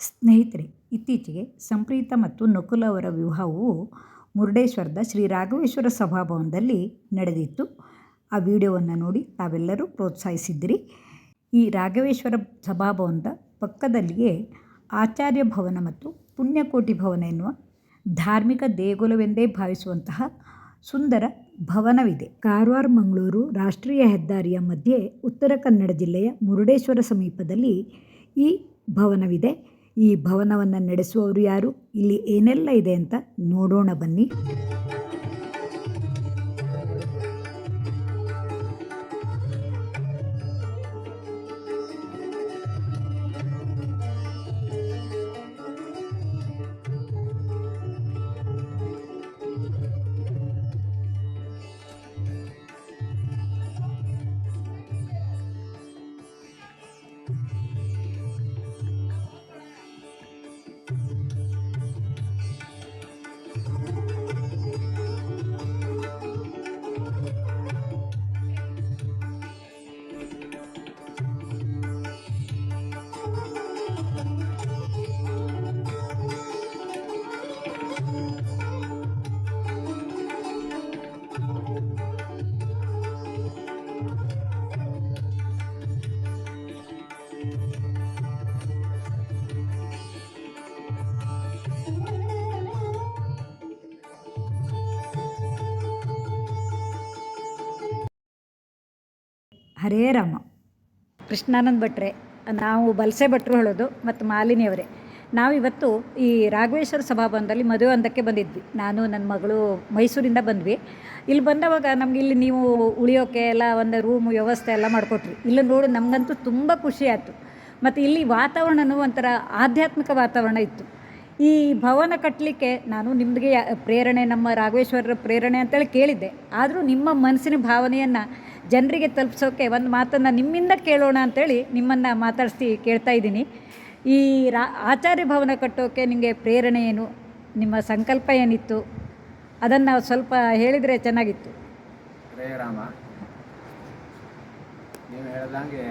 ಸ್ನೇಹಿತರೆ, ಇತ್ತೀಚೆಗೆ ಸಂಪ್ರೀತ ಮತ್ತು ನಕುಲ್ ಅವರ ವಿವಾಹವು ಮುರುಡೇಶ್ವರದ ಶ್ರೀ ರಾಘವೇಶ್ವರ ಸಭಾಭವನದಲ್ಲಿ ನಡೆದಿತ್ತು. ಆ ವಿಡಿಯೋವನ್ನು ನೋಡಿ ತಾವೆಲ್ಲರೂ ಪ್ರೋತ್ಸಾಹಿಸಿದ್ದಿರಿ. ಈ ರಾಘವೇಶ್ವರ ಸಭಾಭವನದ ಪಕ್ಕದಲ್ಲಿಯೇ ಆಚಾರ್ಯ ಭವನ ಮತ್ತು ಪುಣ್ಯಕೋಟಿ ಭವನ ಎನ್ನುವ ಧಾರ್ಮಿಕ ದೇಗುಲವೆಂದೇ ಭಾವಿಸುವಂತಹ ಸುಂದರ ಭವನವಿದೆ. ಕಾರವಾರ, ಮಂಗಳೂರು ರಾಷ್ಟ್ರೀಯ ಹೆದ್ದಾರಿಯ ಮಧ್ಯೆ ಉತ್ತರ ಕನ್ನಡ ಜಿಲ್ಲೆಯ ಮುರುಡೇಶ್ವರ ಸಮೀಪದಲ್ಲಿ ಈ ಭವನವಿದೆ. ಈ ಭವನವನ್ನು ನಡೆಸುವವರು ಯಾರು? ಇಲ್ಲಿ ಏನೆಲ್ಲ ಇದೆ ಅಂತ ನೋಡೋಣ ಬನ್ನಿ. ಹರೇ ರಾಮ. ಕೃಷ್ಣಾನಂದ ಭಟ್ರೆ, ನಾವು ಬಲ್ಸೆ ಭಟ್ರು ಹೇಳೋದು ಮತ್ತು ಮಾಲಿನಿಯವರೇ ನಾವಿವತ್ತು ಈ ರಾಘವೇಶ್ವರ ಸಭಾಭವನದಲ್ಲಿ ಮದುವೆ ಒಂದಕ್ಕೆ ಬಂದಿದ್ವಿ. ನಾನು, ನನ್ನ ಮಗಳು ಮೈಸೂರಿಂದ ಬಂದ್ವಿ. ಇಲ್ಲಿ ಬಂದವಾಗ ನಮ್ಗೆ ಇಲ್ಲಿ ನೀವು ಉಳಿಯೋಕೆ ಎಲ್ಲ ಒಂದು ರೂಮ್ ವ್ಯವಸ್ಥೆ ಎಲ್ಲ ಮಾಡಿಕೊಟ್ರಿ. ಇಲ್ಲಿ ನೋಡಿ, ನಮಗಂತೂ ತುಂಬ ಖುಷಿ ಆಯಿತು. ಮತ್ತು ಇಲ್ಲಿ ವಾತಾವರಣನೂ ಒಂಥರ ಆಧ್ಯಾತ್ಮಿಕ ವಾತಾವರಣ ಇತ್ತು. ಈ ಭವನ ಕಟ್ಟಲಿಕ್ಕೆ ನಾನು ನಿಮಗೆ ಪ್ರೇರಣೆ, ನಮ್ಮ ರಾಘವೇಶ್ವರರ ಪ್ರೇರಣೆ ಅಂತೇಳಿ ಕೇಳಿದ್ದೆ. ಆದರೂ ನಿಮ್ಮ ಮನಸ್ಸಿನ ಭಾವನೆಯನ್ನು ಜನರಿಗೆ ತಲುಪಿಸೋಕೆ ಒಂದು ಮಾತನ್ನು ನಿಮ್ಮಿಂದ ಕೇಳೋಣ ಅಂತೇಳಿ ನಿಮ್ಮನ್ನು ಮಾತಾಡಿಸಿ ಕೇಳ್ತಾ ಇದ್ದೀನಿ. ಈ ರಾ ಆಚಾರ್ಯ ಭವನ ಕಟ್ಟೋಕೆ ನಿಮಗೆ ಪ್ರೇರಣೆ ಏನು? ನಿಮ್ಮ ಸಂಕಲ್ಪ ಏನಿತ್ತು? ಅದನ್ನು ಸ್ವಲ್ಪ ಹೇಳಿದರೆ ಚೆನ್ನಾಗಿತ್ತು. ರಾಮ. ನೀವು ಹೇಳ್ದಂಗೆ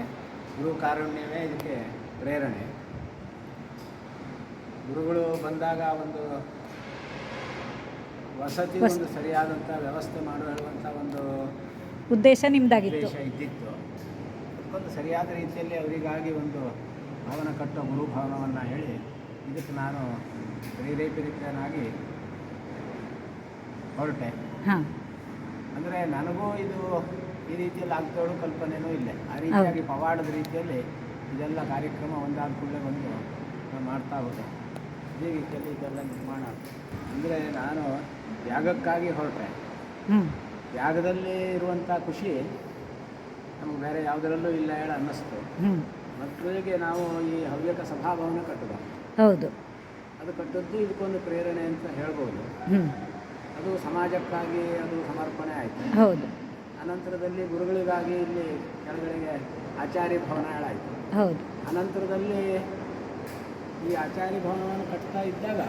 ಗುರು ಕಾರುಣ್ಯವೇ ಇದಕ್ಕೆ ಪ್ರೇರಣೆ. ಗುರುಗಳು ಬಂದಾಗ ಒಂದು ವಸತಿ ಒಂದು ಸರಿಯಾದಂಥ ವ್ಯವಸ್ಥೆ ಮಾಡುವಂಥ ಒಂದು ಉದ್ದೇಶ ನಿಮ್ಮದಾಗಿತ್ತು ಉದ್ದೇಶ ಇದ್ದಿತ್ತು. ಅದಕ್ಕೊಂದು ಸರಿಯಾದ ರೀತಿಯಲ್ಲಿ ಅವರಿಗಾಗಿ ಒಂದು ಭವನ ಕಟ್ಟೋ ಗುರು ಭವನವನ್ನು ಹೇಳಿ ಇದಕ್ಕೆ ನಾನು ಪ್ರೇರೇಪಿತನಾಗಿ ಹೊರಟೆ. ಹಾಂ. ಅಂದರೆ ನನಗೂ ಇದು ಈ ರೀತಿಯಲ್ಲಿ ಆಗ್ತಾಳು ಕಲ್ಪನೆಯೂ ಇಲ್ಲ. ಆ ರೀತಿಯಾಗಿ ಪವಾಡದ ರೀತಿಯಲ್ಲಿ ಇದೆಲ್ಲ ಕಾರ್ಯಕ್ರಮ ಒಂದಾದ ಕೂಡಲೇ ಬಂದು ನಾನು ಮಾಡ್ತಾ ಹೋದೆ. ಇದೇ ರೀತಿಯಲ್ಲಿ ಇದೆಲ್ಲ ನಿರ್ಮಾಣ ಅಂದರೆ ನಾನು ತ್ಯಾಗಕ್ಕಾಗಿ ಹೊರಟೆ. ಹ್ಞೂ ತ್ಯಾಗದಲ್ಲಿ ಇರುವಂಥ ಖುಷಿ ನಮ್ಗೆ ಬೇರೆ ಯಾವುದರಲ್ಲೂ ಇಲ್ಲ ಹೇಳ ಅನ್ನಿಸ್ತು. ಮಕ್ಕಳಿಗೆ ನಾವು ಈ ಹವ್ಯಕ ಸಭಾಭವನ ಕಟ್ಟುವ ಹೌದು. ಅದು ಕಟ್ಟದ್ದು ಇದಕ್ಕೊಂದು ಪ್ರೇರಣೆ ಅಂತ ಹೇಳ್ಬೋದು. ಅದು ಸಮಾಜಕ್ಕಾಗಿ ಅದು ಸಮರ್ಪಣೆ ಆಯಿತು. ಹೌದು. ಅನಂತರದಲ್ಲಿ ಗುರುಗಳಿಗಾಗಿ ಇಲ್ಲಿ ಕೆಳಗಡೆಗೆ ಆಚಾರ್ಯ ಭವನ ಹೇಳಾಯಿತು. ಹೌದು. ಅನಂತರದಲ್ಲಿ ಈ ಆಚಾರ್ಯ ಭವನವನ್ನು ಕಟ್ತಾ ಇದ್ದಾಗ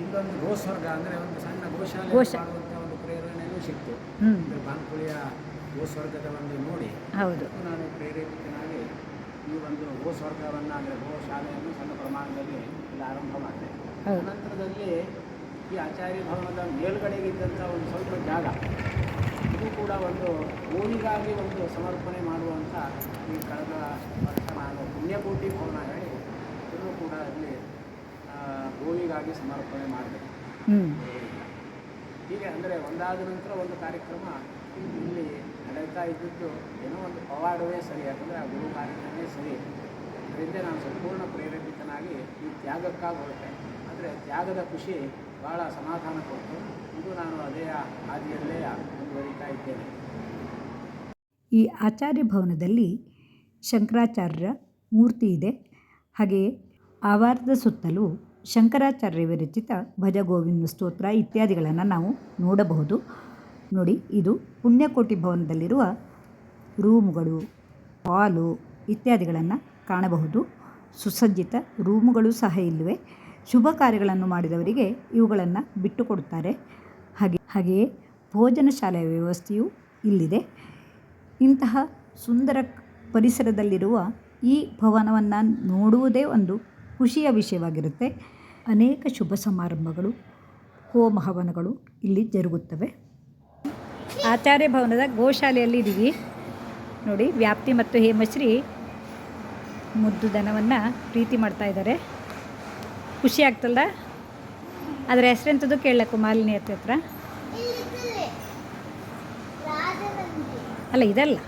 ಇಲ್ಲೊಂದು ಗೋಸ್ವರ್ಗ ಅಂದರೆ ಒಂದು ಸಣ್ಣ ಗೋಶಾಲೆ ಗೋಶ- ಮಾಡುವಂಥ ಒಂದು ಪ್ರೇರಣೆಯೂ ಸಿಕ್ತು. ಬಾನ್ಕುಳಿಯ ಗೋಸ್ವರ್ಗದ ಒಂದು ನೋಡಿ ಹೌದು. ನಾನು ಪ್ರೇರೇಪಿತನಾಗಿ ಈ ಒಂದು ಗೋಸ್ವರ್ಗವನ್ನು ಅಂದರೆ ಗೋ ಶಾಲೆಯನ್ನು ಸಣ್ಣ ಪ್ರಮಾಣದಲ್ಲಿ ಇಲ್ಲಿ ಆರಂಭ ಮಾಡಿದೆ. ನಂತರದಲ್ಲಿ ಈ ಆಚಾರ್ಯ ಭವನದ ಮೇಲ್ಗಡೆಗಿದ್ದಂಥ ಒಂದು ಸ್ವಲ್ಪ ಜಾಗ ಇದು ಕೂಡ ಒಂದು ಗೋವಿಗಾಗಿ ಒಂದು ಸಮರ್ಪಣೆ ಮಾಡುವಂಥ ಈ ಕಳೆದ ವರ್ಷ ನಾನು ಪುಣ್ಯಕೋಟಿ ಭವನ ಹೇಳಿ ಇದನ್ನು ಕೂಡ ಅಲ್ಲಿ ಗೋವಿಗಾಗಿ ಸಮರ್ಪಣೆ ಮಾಡಿದೆ. ಹೀಗೆ ಅಂದರೆ ಒಂದಾದ ನಂತರ ಒಂದು ಕಾರ್ಯಕ್ರಮ ಇಲ್ಲಿ ನಡೀತಾ ಇದ್ದಿದ್ದು ಏನೋ ಒಂದು ಪವಾಡವೇ ಸರಿ, ಯಾಕಂದರೆ ಆ ಗುರು ಕಾರ್ಯಕ್ರಮವೇ ಸರಿ. ಅದರಿಂದ ನಾನು ಸಂಪೂರ್ಣ ಪ್ರೇರೇಪಿತನಾಗಿ ಈ ತ್ಯಾಗಕ್ಕಾಗಿ ಹೊರಟೆ ಆದರೆ ತ್ಯಾಗದ ಖುಷಿ ಭಾಳ ಸಮಾಧಾನ ಕೊಟ್ಟು ಇದು ನಾನು ಅದೇ ಹಾದಿಯಲ್ಲೇ ಮುಂದುವರಿತಾ ಇದ್ದೇನೆ. ಈ ಆಚಾರ್ಯ ಭವನದಲ್ಲಿ ಶಂಕರಾಚಾರ್ಯರ ಮೂರ್ತಿ ಇದೆ. ಹಾಗೆಯೇ ಆವಾರದ ಸುತ್ತಲೂ ಶಂಕರಾಚಾರ್ಯ ವಿರಚಿತ ಭಜಗೋವಿಂದ ಸ್ತೋತ್ರ ಇತ್ಯಾದಿಗಳನ್ನು ನಾವು ನೋಡಬಹುದು. ನೋಡಿ, ಇದು ಪುಣ್ಯಕೋಟಿ ಭವನದಲ್ಲಿರುವ ರೂಮುಗಳು, ಹಾಲು ಇತ್ಯಾದಿಗಳನ್ನು ಕಾಣಬಹುದು. ಸುಸಜ್ಜಿತ ರೂಮುಗಳು ಸಹ ಇಲ್ಲವೆ. ಶುಭ ಕಾರ್ಯಗಳನ್ನು ಮಾಡಿದವರಿಗೆ ಇವುಗಳನ್ನು ಬಿಟ್ಟುಕೊಡುತ್ತಾರೆ. ಹಾಗೆ, ಹಾಗೆಯೇ ಭೋಜನ ಶಾಲೆಯ ವ್ಯವಸ್ಥೆಯು ಇಲ್ಲಿದೆ. ಇಂತಹ ಸುಂದರ ಪರಿಸರದಲ್ಲಿರುವ ಈ ಭವನವನ್ನು ನೋಡುವುದೇ ಒಂದು ಖುಷಿಯ ವಿಷಯವಾಗಿರುತ್ತೆ. ಅನೇಕ ಶುಭ ಸಮಾರಂಭಗಳು ಹೋಮ ಹವನಗಳು ಇಲ್ಲಿ ಜರುಗುತ್ತವೆ. ಆಚಾರ್ಯ ಭವನದ ಗೋಶಾಲೆಯಲ್ಲಿ ಇದ್ದೀವಿ. ನೋಡಿ, ವ್ಯಾಪ್ತಿ ಮತ್ತು ಹೇಮಶ್ರೀ ಮುದ್ದು ದನವನ್ನು ಪ್ರೀತಿ ಮಾಡ್ತಾ ಇದ್ದಾರೆ. ಖುಷಿ ಆಗ್ತಲ್ಲ ಅದರ ಹೆಸರೆಂಥದ್ದು ಕೇಳಲಕ್ಕು ಮಾಲಿನಿ ಹತ್ತಿರ ಹತ್ರ. ಅಲ್ಲ, ಇದಲ್ಲ.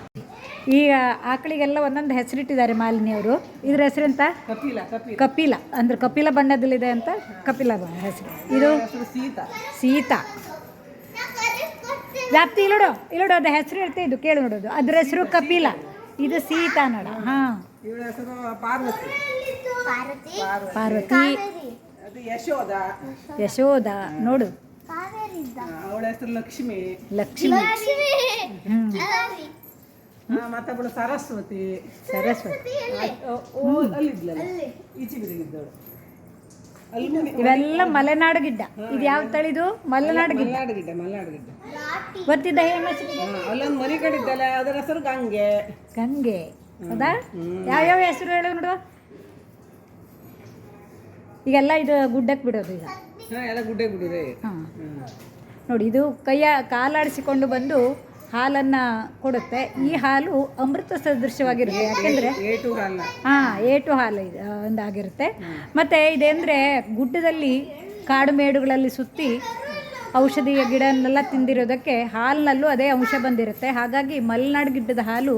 ಈಗ ಆಕಳಿಗೆಲ್ಲ ಒಂದೊಂದು ಹೆಸರಿಟ್ಟಿದ್ದಾರೆ ಮಾಲಿನಿ ಅವರು. ಇದ್ರ ಹೆಸರೆಂತ ಕಪಿಲ ಕಪಿಲ. ಕಪಿಲ. ಅಂದ್ರೆ ಕಪಿಲ ಬಣ್ಣದಲ್ಲಿದೆ ಅಂತ ಕಪಿಲ ಹೆಸರು. ಇದು? ಹೆಸರು ಸೀತಾ. ಸೀತಾ. ವ್ಯಾಪ್ತಿ ಇಲ್ಲೋಡು ಇಲ್ಲೋಡು ಅದು ಹೆಸರು ಇರ್ತೇ ಇದು ಕೇಳಿ ನೋಡೋದು ಅದ್ರ ಹೆಸರು ಕಪಿಲ. ಇದು ಸೀತಾ ನೋಡ. ಹಾಂ. ಇವಳ ಹೆಸರು ಪಾರ್ವತಿ. ಪಾರ್ವತಿ? ಯಶೋದ ಯಶೋಧ. ನೋಡು. ಕಾವೇರಿ ಇದ್ದ. ಅವಳ ಹೆಸರು ಲಕ್ಷ್ಮಿ. ಲಕ್ಷ್ಮಿ. ಹ್ಞೂ ಮತ್ತೊಬ್ಬಳು ಸರಸ್ವತಿ. ಸರಸ್ವತಿ ಅಲ್ಲಿದ್ಲಲ್ಲ? ಈಚೆ ಬಿದ್ದಿದ್ದವಳು ಅಲ್ಲಿ ಮನೆ ಇವೆಲ್ಲ ಮಲೆನಾಡು ಗಿಡ್ಡ. ಇದು ಯಾವ ತಳಿದು? ಮಲೆನಾಡು ಗಿಡ್ಡ. ಮಲ್ನಾಡು ಗಿಡ್ಡ ಮಲೆನಾಡು ಗಿಡ್ಡ. ಗೊತ್ತಿದ್ದ ಹೇಮಸ್ ಅಲ್ಲೊಂದು ಮನೆ ಕಟ್ಟಿದ್ದಲ್ಲ ಅದರ ಹೆಸರು ಗಂಗೆ. ಗಂಗೆ. ಹೌದಾ? ಯಾವ್ಯಾವ ಹೆಸರು ಹೇಳು ನೋಡು ಈಗೆಲ್ಲ ಇದು ಗುಡ್ಡಕ್ಕೆ ಬಿಡೋದು ಈಗ. ಎಲ್ಲ ಗುಡ್ಡೆ ಗುಡಿದೆ ನೋಡಿ ಇದು ಕೈಯ ಕಾಲಾಡಿಸಿಕೊಂಡು ಬಂದು ಹಾಲನ್ನು ಕೊಡುತ್ತೆ. ಈ ಹಾಲು ಅಮೃತ ಸದೃಶವಾಗಿರುತ್ತೆ. ಯಾಕೆಂದರೆ ಹಾಂ ಹಾಲ. ಹಾಂ ಏಟು ಹಾಲು ಇದು ಒಂದಾಗಿರುತ್ತೆ. ಮತ್ತು ಇದೇಂದರೆ ಗುಡ್ಡದಲ್ಲಿ ಕಾಡು ಮೇಡುಗಳಲ್ಲಿ ಸುತ್ತಿ ಔಷಧಿಯ ಗಿಡನೆಲ್ಲ ತಿಂದಿರೋದಕ್ಕೆ ಹಾಲಿನಲ್ಲೂ ಅದೇ ಅಂಶ ಬಂದಿರುತ್ತೆ. ಹಾಗಾಗಿ ಮಲೆನಾಡು ಗಿಡ್ಡದ ಹಾಲು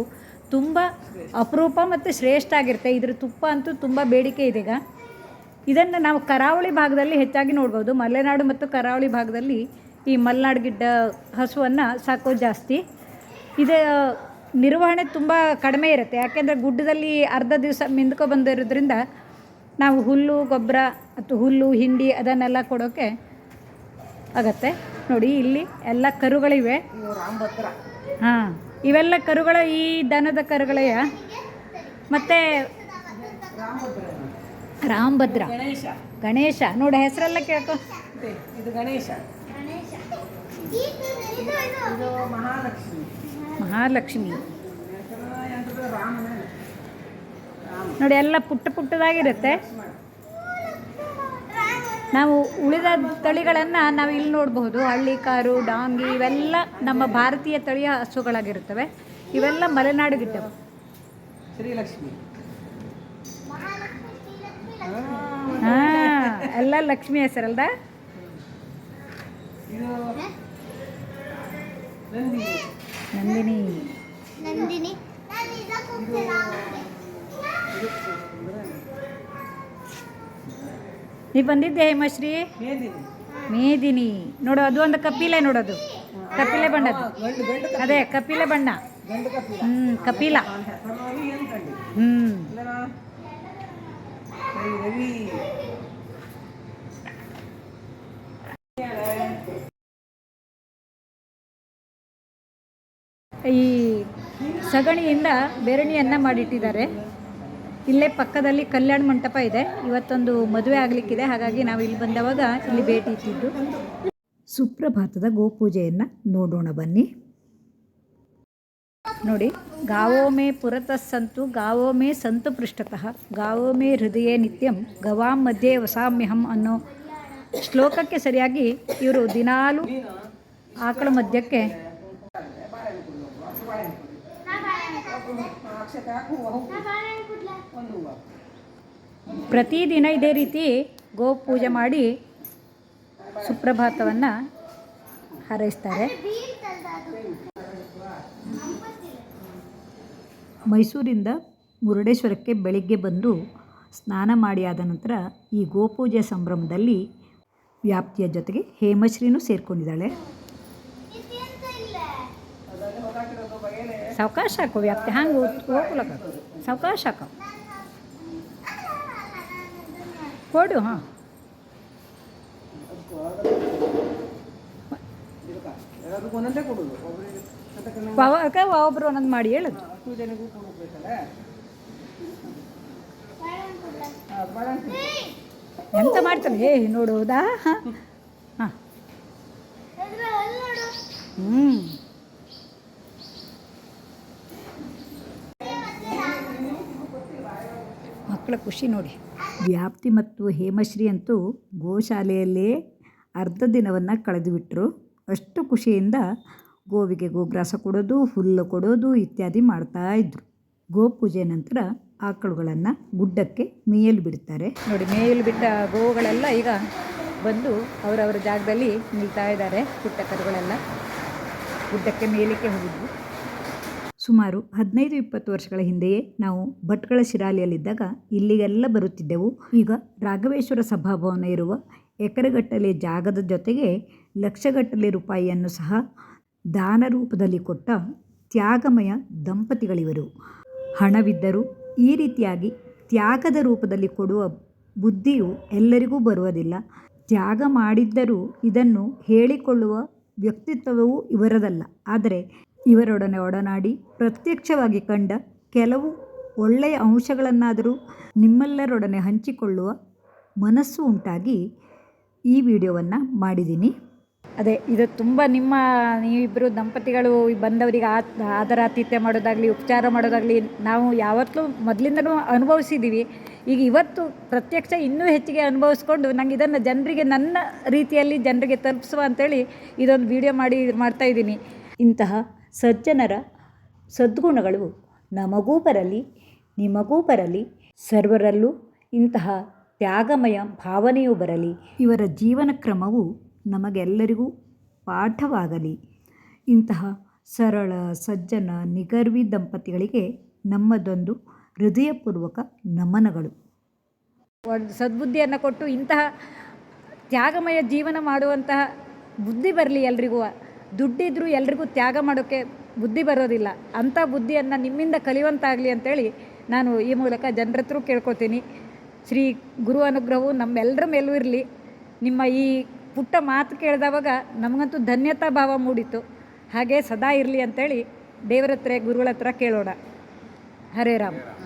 ತುಂಬ ಅಪರೂಪ ಮತ್ತು ಶ್ರೇಷ್ಠ ಆಗಿರುತ್ತೆ. ಇದ್ರ ತುಪ್ಪ ಅಂತೂ ತುಂಬ ಬೇಡಿಕೆ ಇದೆ ಈಗ. ಇದನ್ನು ನಾವು ಕರಾವಳಿ ಭಾಗದಲ್ಲಿ ಹೆಚ್ಚಾಗಿ ನೋಡ್ಬೋದು. ಮಲೆನಾಡು ಮತ್ತು ಕರಾವಳಿ ಭಾಗದಲ್ಲಿ ಈ ಮಲ್ನಾಡು ಗಿಡ್ಡ ಹಸುವನ್ನು ಸಾಕೋ ಜಾಸ್ತಿ. ಇದು ನಿರ್ವಹಣೆ ತುಂಬ ಕಡಿಮೆ ಇರುತ್ತೆ. ಯಾಕೆಂದರೆ ಗುಡ್ಡದಲ್ಲಿ ಅರ್ಧ ದಿವಸ ಮಿಂದ್ಕೊ ಬಂದಿರೋದ್ರಿಂದ ನಾವು ಹುಲ್ಲು ಗೊಬ್ಬರ ಮತ್ತು ಹುಲ್ಲು ಹಿಂಡಿ ಅದನ್ನೆಲ್ಲ ಕೊಡೋಕ್ಕೆ ಆಗತ್ತೆ. ನೋಡಿ ಇಲ್ಲಿ ಎಲ್ಲ ಕರುಗಳಿವೆ. ಹಾಂ ಇವೆಲ್ಲ ಕರುಗಳ ಈ ದನದ ಕರುಗಳೆಯ ಮತ್ತು ರಾಮಭದ್ರ. ಗಣೇಶ. ನೋಡಿ ಹೆಸರೆಲ್ಲ ಕೇಳ್ಕೊ. ಇದೆ, ಗಣೇಶ. ಮಹಾಲಕ್ಷ್ಮಿ. ನೋಡಿ ಎಲ್ಲ ಪುಟ್ಟ ಪುಟ್ಟದಾಗಿರುತ್ತೆ. ನಾವು ಉಳಿದ ತಳಿಗಳನ್ನು ನಾವು ಇಲ್ಲಿ ನೋಡಬಹುದು. ಹಳ್ಳಿ ಕಾರು ಡಾಂಗಿ ಇವೆಲ್ಲ ನಮ್ಮ ಭಾರತೀಯ ತಳಿಯ ಹಸುಗಳಾಗಿರುತ್ತವೆ. ಇವೆಲ್ಲ ಮಲೆನಾಡು ಗಿಡ್ಡವು. ಶ್ರೀಲಕ್ಷ್ಮಿ. ಹಾಂ ಎಲ್ಲ ಲಕ್ಷ್ಮಿ ಹೆಸರಲ್ದ? ಇದು ನಂದಿನಿ ನಂದಿನಿ ನಂದಿನಿ ನಾನು ಇದಕ್ಕೆ ಹೋಗ್ತೇನೆ ನೀ ಬಂದಿದ್ದೆ ಹೇಮಶ್ರೀ ಮೇದಿನಿ ಮೇದಿನಿ ನೋಡು ಅದು ಒಂದು ಕಪಿಲೆ ನೋಡೋದು ಕಪಿಲೆ ಬಣ್ಣದ್ದು ಗಂಡು ಗಂಡು ಕಪ್ಪಿ. ಅದೇ ಕಪಿಲೆ ಬಣ್ಣ ಗಂಡು ಕಪಿಲ ಹ್ಞೂ ಕಪಿಲ ಹೆಸರಲ್ಲಿ ಏನು ಕಂಡಿ ಹ್ಞೂ ಇಲ್ಲನಾ? ಈ ಸಗಣಿಯಿಂದ ಬೆರಣಿಯನ್ನು ಮಾಡಿಟ್ಟಿದ್ದಾರೆ. ಇಲ್ಲೇ ಪಕ್ಕದಲ್ಲಿ ಕಲ್ಯಾಣ ಮಂಟಪ ಇದೆ. ಇವತ್ತೊಂದು ಮದುವೆ ಆಗಲಿಕ್ಕಿದೆ. ಹಾಗಾಗಿ ನಾವು ಇಲ್ಲಿ ಬಂದವಾಗ ಇಲ್ಲಿ ಭೇಟಿ ಇಟ್ಟಿದ್ದು. ಸುಪ್ರಭಾತದ ಗೋಪೂಜೆಯನ್ನು ನೋಡೋಣ ಬನ್ನಿ. ನೋಡಿ, ಗಾವೋಮೆ ಪುರತಃ ಸಂತು ಗಾವೋ ಮೇ ಸಂತು ಪೃಷ್ಠತಃ, ಗಾವೋಮೆ ಹೃದಯ ನಿತ್ಯಂ, ಗವಾಂ ಮಧ್ಯೆ ವಸಾಮ್ಯಹಂ ಅನ್ನೋ ಶ್ಲೋಕಕ್ಕೆ ಸರಿಯಾಗಿ ಇವರು ದಿನಾಲು ಆಕಳ ಮಧ್ಯಕ್ಕೆ ಅಕ್ಷತೆ ಹಾಕು ಹೂ- ಒಂದು ಹೂವು. ಪ್ರತಿದಿನ ಇದೇ ರೀತಿ ಗೋಪೂಜೆ ಮಾಡಿ ಸುಪ್ರಭಾತವನ್ನು ಹಾರೈಸ್ತಾರೆ. ಮೈಸೂರಿಂದ ಮುರುಡೇಶ್ವರಕ್ಕೆ ಬೆಳಿಗ್ಗೆ ಬಂದು ಸ್ನಾನ ಮಾಡಿ ಆದ ನಂತರ ಈ ಗೋಪೂಜೆ ಸಂಭ್ರಮದಲ್ಲಿ ವ್ಯಾಪ್ತಿಯ ಜೊತೆಗೆ ಹೇಮಶ್ರೀನೂ ಸೇರ್ಕೊಂಡಿದ್ದಾಳೆ. ಸಾವಕಾಶ ಹಾಕೋ ವ್ಯಾಪ್ತಿ ಹಂಗೆ ಹೋಗ್ಲಕ್ಕ. ಸಾವಕಾಶ ಹಾಕೋ ಕೊಡು ಹಾಂ. ಎಲ್ಲರಿಗೂ ಒಂದೊಂದೇ ಮಾಡಿ ಹೇಳೋದು ಎಂತ ಮಾಡ್ತಾನೆ? ಏ ನೋಡುವುದಾ ಹಾಂ. ಹಾಂ. ಹ್ಞೂ ಮಕ್ಕಳ ಖುಷಿ ನೋಡಿ. ವ್ಯಾಪ್ತಿ ಮತ್ತು ಹೇಮಶ್ರೀ ಅಂತೂ ಗೋಶಾಲೆಯಲ್ಲೇ ಅರ್ಧ ದಿನವನ್ನು ಕಳೆದುಬಿಟ್ರು. ಅಷ್ಟು ಖುಷಿಯಿಂದ ಗೋವಿಗೆ ಗೋಗ್ರಾಸ ಕೊಡೋದು ಹುಲ್ಲು ಕೊಡೋದು ಇತ್ಯಾದಿ ಮಾಡ್ತಾಯಿದ್ರು ಗೋಪೂಜೆ ನಂತರ ಆಕಳುಗಳನ್ನು ಗುಡ್ಡಕ್ಕೆ ಮೇಯಲು ಬಿಡ್ತಾರೆ. ನೋಡಿ ಮೇಯಲು ಬಿಟ್ಟ ಗೋವುಗಳೆಲ್ಲ ಈಗ ಬಂದು ಅವರವರ ಜಾಗದಲ್ಲಿ ನಿಲ್ತಾ ಇದ್ದಾರೆ. ಪುಟ್ಟ ಕರುಗಳೆಲ್ಲ ಗುಡ್ಡಕ್ಕೆ ಮೇಲಿಕ್ಕೆ ಹೋಗಿದ್ವು. ಸುಮಾರು ಹದಿನೈದು ಇಪ್ಪತ್ತು ವರ್ಷಗಳ ಹಿಂದೆಯೇ ನಾವು ಭಟ್ಕಳ ಶಿರಾಲಿಯಲ್ಲಿದ್ದಾಗ ಇಲ್ಲಿಗೆಲ್ಲ ಬರುತ್ತಿದ್ದೆವು. ಈಗ ರಾಘವೇಶ್ವರ ಸಭಾಭವನ ಇರುವ ಎಕರೆಗಟ್ಟಲೆ ಜಾಗದ ಜೊತೆಗೆ ಲಕ್ಷಗಟ್ಟಲೆ ರೂಪಾಯಿಯನ್ನು ಸಹ ದಾನ ರೂಪದಲ್ಲಿ ಕೊಟ್ಟ ತ್ಯಾಗಮಯ ದಂಪತಿಗಳಿವರು. ಹಣವಿದ್ದರೂ ಈ ರೀತಿಯಾಗಿ ತ್ಯಾಗದ ರೂಪದಲ್ಲಿ ಕೊಡುವ ಬುದ್ಧಿಯು ಎಲ್ಲರಿಗೂ ಬರುವುದಿಲ್ಲ. ತ್ಯಾಗ ಮಾಡಿದ್ದರೂ ಇದನ್ನು ಹೇಳಿಕೊಳ್ಳುವ ವ್ಯಕ್ತಿತ್ವವೂ ಇವರದಲ್ಲ. ಆದರೆ ಇವರೊಡನೆ ಒಡನಾಡಿ ಪ್ರತ್ಯಕ್ಷವಾಗಿ ಕಂಡ ಕೆಲವು ಒಳ್ಳೆಯ ಅಂಶಗಳನ್ನಾದರೂ ನಿಮ್ಮೆಲ್ಲರೊಡನೆ ಹಂಚಿಕೊಳ್ಳುವ ಮನಸ್ಸು ಉಂಟಾಗಿ ಈ ವಿಡಿಯೋವನ್ನು ಮಾಡಿದ್ದೀನಿ. ಅದೇ, ಇದು ತುಂಬ ನಿಮ್ಮ ನೀವಿಬ್ಬರು ದಂಪತಿಗಳು ಬಂದವರಿಗೆ ಆ ಆದರಾತಿಥ್ಯ ಮಾಡೋದಾಗಲಿ, ಉಪಚಾರ ಮಾಡೋದಾಗಲಿ, ನಾವು ಯಾವತ್ತೂ ಮೊದಲಿಂದನೂ ಅನುಭವಿಸಿದ್ದೀವಿ ಈಗ ಇವತ್ತು ಪ್ರತ್ಯಕ್ಷ ಇನ್ನೂ ಹೆಚ್ಚಿಗೆ ಅನುಭವಿಸ್ಕೊಂಡು ನಂಗೆ ಇದನ್ನು ಜನರಿಗೆ, ನನ್ನ ರೀತಿಯಲ್ಲಿ ಜನರಿಗೆ ತಲುಪಿಸುವ ಅಂತೇಳಿ ಇದೊಂದು ವಿಡಿಯೋ ಮಾಡಿ ಮಾಡ್ತಾ ಇದ್ದೀನಿ. ಇಂತಹ ಸಜ್ಜನರ ಸದ್ಗುಣಗಳು ನಮಗೂ ಬರಲಿ ನಿಮಗೂ ಬರಲಿ ಸರ್ವರಲ್ಲೂ ಇಂತಹ ತ್ಯಾಗಮಯ ಭಾವನೆಯೂ ಬರಲಿ. ಇವರ ಜೀವನ ಕ್ರಮವು ನಮಗೆಲ್ಲರಿಗೂ ಪಾಠವಾಗಲಿ. ಇಂತಹ ಸರಳ, ಸಜ್ಜನ, ನಿಗರ್ವಿ ದಂಪತಿಗಳಿಗೆ ನಮ್ಮದೊಂದು ಹೃದಯಪೂರ್ವಕ ನಮನಗಳು. ಒಂದು ಸದ್ಬುದ್ಧಿಯನ್ನು ಕೊಟ್ಟು ಇಂತಹ ತ್ಯಾಗಮಯ ಜೀವನ ಮಾಡುವಂತಹ ಬುದ್ಧಿ ಬರಲಿ ಎಲ್ರಿಗೂ. ದುಡ್ಡಿದ್ರೂ ಎಲ್ರಿಗೂ ತ್ಯಾಗ ಮಾಡೋಕ್ಕೆ ಬುದ್ಧಿ ಬರೋದಿಲ್ಲ. ಅಂಥ ಬುದ್ಧಿಯನ್ನು ನಿಮ್ಮಿಂದ ಕಲಿಯುವಂತಾಗಲಿ ಅಂತೇಳಿ ನಾನು ಈ ಮೂಲಕ ಜನರ ಹತ್ರ ಕೇಳ್ಕೊತೀನಿ. ಶ್ರೀ ಗುರು ಅನುಗ್ರಹವು ನಮ್ಮೆಲ್ಲರ ಮೇಲೂ ಇರಲಿ. ನಿಮ್ಮ ಈ ಪುಟ್ಟ ಮಾತು ಕೇಳಿದವಾಗ ನಮಗಂತೂ ಧನ್ಯತಾ ಭಾವ ಮೂಡಿತು. ಹಾಗೆ ಸದಾ ಇರಲಿ ಅಂತೇಳಿ ದೇವರ ಹತ್ರ, ಗುರುಗಳ ಹತ್ರ ಕೇಳೋಣ. ಹರೇ ರಾಮ್.